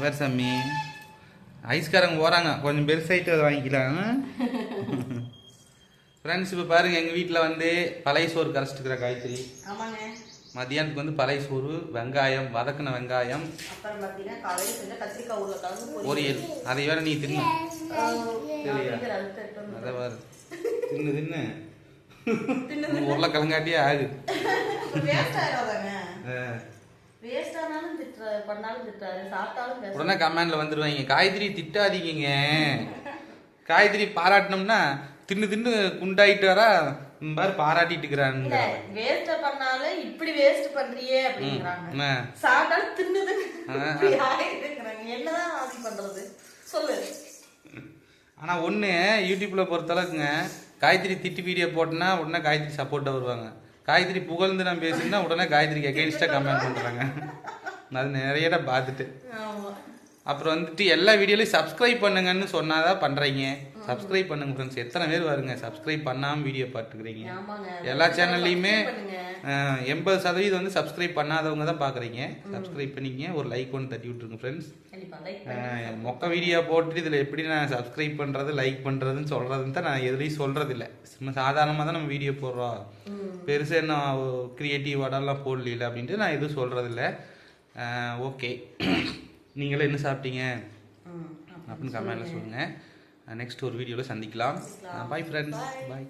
வேறு சாமி. ஐஸ்காரங்க போகிறாங்க கொஞ்சம் பெருசாயிட்டு அதை வாங்கிக்கலாம். ஃப்ரெண்ட்ஸ் இப்போ பாருங்க எங்கள் வீட்டில் வந்து பழைய சோறு கரைச்சிட்டுக்கிற காய்கறி ஆமாங்க. மதியானத்துக்கு வந்து பழைய சோறு வெங்காயம் வதக்கின வெங்காயம் பொரியல். அதை வேற நீ தின்னு. அதை பாரு. தின்னு தின்னு. உருளைக்கிழங்காட்டியே ஆகு வேஸ்ட் ஆயிடாதாங்க ஆ. வேஸ்ட் ஆனாலும் திட்டுற பண்ணாலும் திட்டாரு சாப்பிட்டாலும் பேச உடனே கமெண்ட்ல வந்துருவாங்க காய்கறி திட்டாதீங்க காய்கறி பாராட்டினோம்னா தின்னு தின்னு குண்டாயிட்டு வரா பாரு பாராட்டிட்டு இருக்கிறாங்க வேஸ்ட் பண்ணாலும் இப்படி வேஸ்ட் பண்றியே அப்படிங்கிறாங்க. சாப்பிட்டாலும் ஆயிடுங்கிறாங்க என்னதான் ஆதி பண்றது? சொல்லு. ஆனா ஒண்ணு யூடியூப்ல பொறுத்தளவுக்குங்க காய்கறி திட்டு வீடியோ போட்டோன்னா உடனே காய்கறி சப்போர்ட்டா வருவாங்க. காய்கறி புகழ்ந்து நான் பேசுனா உடனே காய்கறிக்கு எகெயின்ஸ்டா கமெண்ட் பண்றாங்க. அது நிறைய இடம் பார்த்துட்டு. அப்புறம் வந்துட்டு எல்லா வீடியோலையும் சப்ஸ்கிரைப் பண்ணுங்கன்னு சொன்னாதான் பண்றீங்க. சப்ஸ்கிரைப் பண்ணுங்க ஃப்ரெண்ட்ஸ் எத்தனை பேர் வருங்க? சப்ஸ்கிரைப் பண்ணாம வீடியோ பார்த்துக்கிறீங்க. எல்லா சேனல்லையுமே எண்பது சதவீதம் வந்து சப்ஸ்கிரைப் பண்ணாதவங்க தான் பார்க்குறீங்க. சப்ஸ்கிரைப் பண்ணிக்கங்க ஒரு லைக் ஒன்று தட்டி விட்ருங்க ஃப்ரெண்ட்ஸ் மொக்க வீடியோ போட்டுட்டு இதில் எப்படி நான் சப்ஸ்கிரைப் பண்ணுறது லைக் பண்ணுறதுன்னு சொல்கிறதுன்னு தான் நான் எதுலேயும் சொல்கிறது இல்லை சும்மா சாதாரணமாக தான் நம்ம வீடியோ போடுறோம். பெருசாக என்ன க்ரியேட்டிவ் வடம்லாம் போடல அப்படின்ட்டு நான் எதுவும் சொல்கிறதில்ல ஓகே. நீங்களும் என்ன சாப்பிட்டீங்க? அப்படின்னு கமெண்ட்டில் சொல்லுங்கள் நெக்ஸ்ட் ஒரு வீடியோவில் சந்திக்கலாம். Bye friends bye